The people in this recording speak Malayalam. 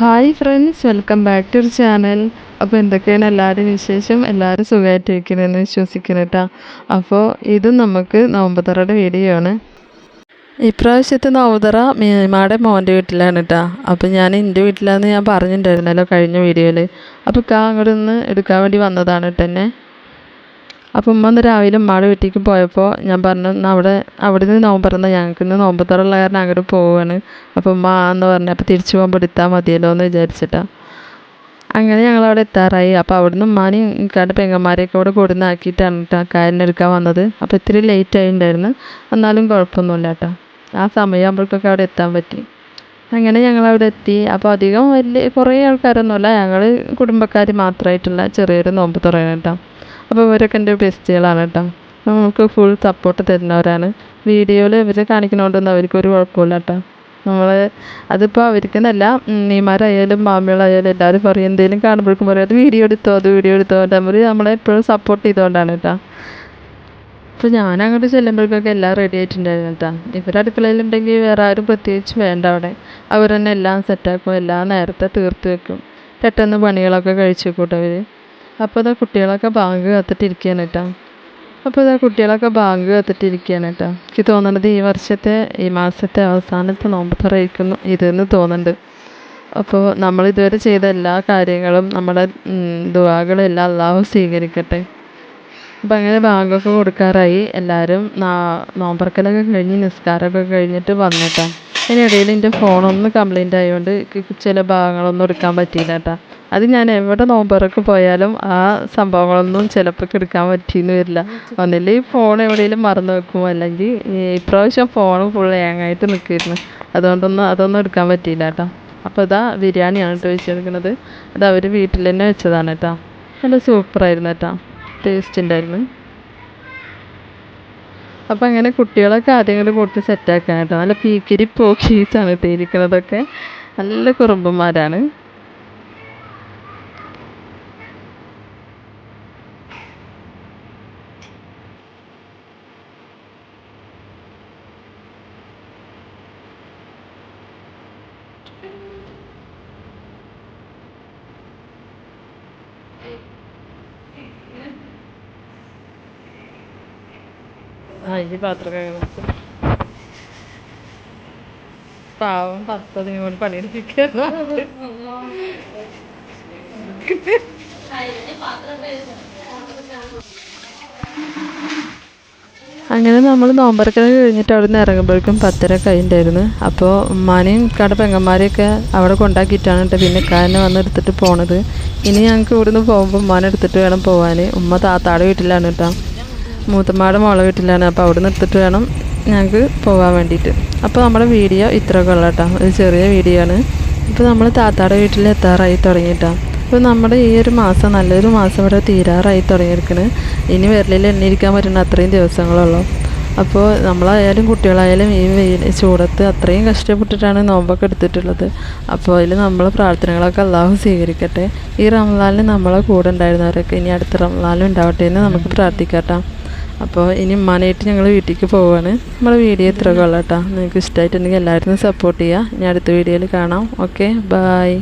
Hi friends welcome back to channel അപ്പോൾ എന്തൊക്കെയാണ് എല്ലാവരും വിശേഷം? എല്ലാവരും സുഖമായിട്ടിരിക്കുന്നതെന്ന് വിശ്വസിക്കുന്നു കേട്ടോ അപ്പോൾ ഇത് നമുക്ക് നോമ്പുതറയുടെ വീഡിയോ ആണ്. ഇപ്രാവശ്യത്തെ നോമ്പുതറ മീമാടെ മോന്റെ വീട്ടിലാണ് കേട്ടോ അപ്പോൾ ഞാൻ എന്റെ വീട്ടിലാണെന്ന് ഞാൻ പറഞ്ഞിട്ടുണ്ടായിരുന്നല്ലോ കഴിഞ്ഞ വീഡിയോയിൽ അപ്പോൾ കാ അങ്ങോട്ട് നിന്ന് എടുക്കാൻ വേണ്ടി വന്നതാണ് കേട്ടോ എന്നെ അപ്പോൾ ഉമ്മ ഒന്ന് രാവിലെ ഉമ്മയുടെ വീട്ടിലേക്ക് പോയപ്പോൾ ഞാൻ പറഞ്ഞു എന്നാൽ അവിടെ അവിടെ നിന്ന് നോമ്പ് തുറന്നാൽ ഞങ്ങൾക്ക് ഇന്ന് നോമ്പ് തുറയുള്ള കാരണം അങ്ങോട്ട് പോവുകയാണ് അപ്പോൾ ഉമ്മ എന്ന് പറഞ്ഞു അപ്പോൾ തിരിച്ചു പോകുമ്പോൾ എടുത്താൽ മതിയല്ലോ എന്ന് വിചാരിച്ചിട്ടാണ് അങ്ങനെ ഞങ്ങൾ അവിടെ എത്താറായി. അപ്പോൾ അവിടുന്ന് ഉമ്മാനെയും ഇക്കാട്ട് പെങ്ങന്മാരെയൊക്കെ കൂടെ കൊടുന്നാക്കിയിട്ടാണ് കേട്ടോ കാലിനെടുക്കാൻ വന്നത്. അപ്പോൾ ഇത്തിരി ലേറ്റ് ആയിട്ടുണ്ടായിരുന്നു എന്നാലും കുഴപ്പമൊന്നുമില്ല കേട്ടോ ആ സമയമാകുമ്പോഴേക്കൊക്കെ അവിടെ എത്താൻ പറ്റി. അങ്ങനെ ഞങ്ങൾ അവിടെ എത്തി. അപ്പോൾ അധികം വലിയ കുറേ ആൾക്കാരൊന്നുമല്ല. ഞങ്ങൾ കുടുംബക്കാർ മാത്രമായിട്ടുള്ള ചെറിയൊരു നോമ്പ് തുറയാണ് കേട്ടോ അപ്പോൾ ഇവരൊക്കെ എന്റെ ബെസ്റ്റുകളാണ് കേട്ടോ. നമുക്ക് ഫുൾ സപ്പോർട്ട് തരുന്നവരാണ്. വീഡിയോയിൽ ഇവരെ കാണിക്കുന്നതുകൊണ്ടൊന്നും അവർക്കൊരു കുഴപ്പമില്ല കേട്ടോ. നമ്മൾ അതിപ്പോൾ അവർക്കെന്നല്ല നീമാരായാലും മാമികളായാലും എല്ലാവരും പറയും എന്തെങ്കിലും കാണുമ്പോഴേക്കും പറയും അത് വീഡിയോ എടുത്തോ അത് വീഡിയോ എടുത്തോ. അവർ നമ്മളെ എപ്പോഴും സപ്പോർട്ട് ചെയ്തുകൊണ്ടാണ് കേട്ടോ. അപ്പോൾ ഞാൻ അങ്ങോട്ട് ചെല്ലുമ്പോഴേക്കൊക്കെ എല്ലാം റെഡി ആയിട്ടുണ്ടായിരുന്നു കേട്ടോ. ഇവർ അടുക്കളയിലുണ്ടെങ്കിൽ വേറെ ആരും പ്രത്യേകിച്ച് വേണ്ട അവിടെ. അവർ തന്നെ എല്ലാം സെറ്റാക്കും എല്ലാം നേരത്തെ തീർത്ത് വെക്കും. പെട്ടെന്ന് പണികളൊക്കെ കഴിച്ചു കൂട്ടവർ അപ്പോൾ ഇതാ കുട്ടികളൊക്കെ ബാങ്ക് കാത്തിട്ടിരിക്കുകയാണ് കേട്ടോ. അപ്പോൾ ഇതാ കുട്ടികളൊക്കെ ബാങ്ക് കാത്തിട്ടിരിക്കുകയാണ് കേട്ടോ. എനിക്ക് തോന്നുന്നത് ഈ വർഷത്തെ ഈ മാസത്തെ അവസാനത്തെ നോമ്പ് തുറയിരിക്കുന്നു ഇതെന്ന് തോന്നുന്നുണ്ട്. അപ്പോൾ നമ്മൾ ഇതുവരെ ചെയ്ത എല്ലാ കാര്യങ്ങളും നമ്മുടെ ദുവാകളും എല്ലാം അള്ളാഹു സ്വീകരിക്കട്ടെ. അപ്പം അങ്ങനെ ബാങ്കൊക്കെ കൊടുക്കാറായി. എല്ലാവരും നോമ്പറക്കലൊക്കെ കഴിഞ്ഞ് നിസ്കാരമൊക്കെ കഴിഞ്ഞിട്ട് വന്നിട്ടാ അതിനിടയിൽ എന്റെ ഫോണൊന്ന് കംപ്ലൈന്റ് ആയതുകൊണ്ട് ചില ഭാഗങ്ങളൊന്നും എടുക്കാൻ പറ്റിയില്ല കേട്ടോ. അത് ഞാൻ എവിടെ നോമ്പറക്ക് പോയാലും ആ സംഭവങ്ങളൊന്നും ചിലപ്പോൾ എടുക്കാൻ പറ്റിയെന്ന് വരില്ല. ഈ ഫോൺ എവിടെയെങ്കിലും മറന്നു വെക്കും അല്ലെങ്കിൽ ഇപ്രാവശ്യം ഫോൺ ഫുൾ ഹാങ്ങായിട്ട് നിൽക്കുമായിരുന്നു അതുകൊണ്ടൊന്നും അതൊന്നും എടുക്കാൻ പറ്റിയില്ല കേട്ടോ. അപ്പോൾ ഇതാ ബിരിയാണിയാണ് കേട്ടോ വെച്ചെടുക്കുന്നത്. അത് അവർ വീട്ടിൽ തന്നെ വെച്ചതാണ് കേട്ടോ. നല്ല സൂപ്പറായിരുന്നു കേട്ടോ. ടേസ്റ്റ് ഉണ്ടായിരുന്നു. അപ്പം അങ്ങനെ കുട്ടികളൊക്കെ ആദ്യങ്ങൾ കൂട്ടി സെറ്റാക്കാൻ കേട്ടോ. നല്ല പീക്കിരി പോക്കീസാണ് ഇട്ടിരിക്കുന്നതൊക്കെ. നല്ല കുറുമ്പന്മാരാണ്. ആ ഈ പാത്രമൊക്കെ പാവം പത്തതിനും കൂടി പണിയെടുപ്പിക്കുന്നു അങ്ങനെ നമ്മൾ നോമ്പറക്കലൊക്കെ കഴിഞ്ഞിട്ട് അവിടെ നിന്ന് ഇറങ്ങുമ്പോഴേക്കും പത്തര കഴിഞ്ഞിട്ടായിരുന്നു അപ്പോൾ ഉമ്മാനെയും കട പെങ്ങന്മാരെയൊക്കെ അവിടെ കൊണ്ടാക്കിയിട്ടാണ് കേട്ടോ പിന്നെ കാരനെ വന്ന് എടുത്തിട്ട് പോണത്. ഇനി ഞങ്ങൾക്ക് ഇവിടുന്ന് പോകുമ്പോൾ ഉമ്മാനെ എടുത്തിട്ട് വേണം പോകാൻ ഉമ്മ താത്താടെ വീട്ടിലാണ് കേട്ടോ. മൂത്തമ്മയുടെ മോളെ വീട്ടിലാണ്. അപ്പോൾ അവിടെ നിന്ന് എടുത്തിട്ട് വേണം ഞങ്ങൾക്ക് പോകാൻ വേണ്ടിയിട്ട്. അപ്പോൾ നമ്മുടെ വീഡിയോ ഇത്രയൊക്കെ ഉള്ള കേട്ടോ. ഒരു ചെറിയ വീഡിയോ ആണ്. ഇപ്പോൾ നമ്മൾ താത്താടെ വീട്ടിൽ എത്താറായി തുടങ്ങിയിട്ടാണ് അപ്പോൾ നമ്മുടെ ഈ ഒരു മാസം നല്ലൊരു മാസം ഇവിടെ തീരാറായി തുടങ്ങിയിരിക്കണ്. ഇനി വിരലിൽ എണ്ണിയിരിക്കാൻ പറ്റുന്ന അത്രയും ദിവസങ്ങളുള്ളൂ. അപ്പോൾ നമ്മളായാലും കുട്ടികളായാലും ഈ വെയിൽ ചൂടത്ത് അത്രയും കഷ്ടപ്പെട്ടിട്ടാണ് നോമ്പൊക്കെ എടുത്തിട്ടുള്ളത്. അപ്പോൾ അതിൽ നമ്മൾ പ്രാർത്ഥനകളൊക്കെ അള്ളാഹു സ്വീകരിക്കട്ടെ. ഈ റംലാലിന് നമ്മളെ കൂടെ ഉണ്ടായിരുന്നവരൊക്കെ ഇനി അടുത്ത റംലാലും ഉണ്ടാവട്ടെ എന്ന് നമുക്ക് പ്രാർത്ഥിക്കട്ടോ. അപ്പോൾ ഇനി ഉമ്മാനായിട്ട് ഞങ്ങൾ വീട്ടിലേക്ക് പോവുകയാണ് നമ്മുടെ വീഡിയോ ഇത്ര കൊള്ളാം നിങ്ങൾക്ക് ഇഷ്ടമായിട്ടുണ്ടെങ്കിൽ എല്ലാവരും സപ്പോർട്ട് ചെയ്യുക ഇനി അടുത്ത വീഡിയോയിൽ കാണാം. Okay bye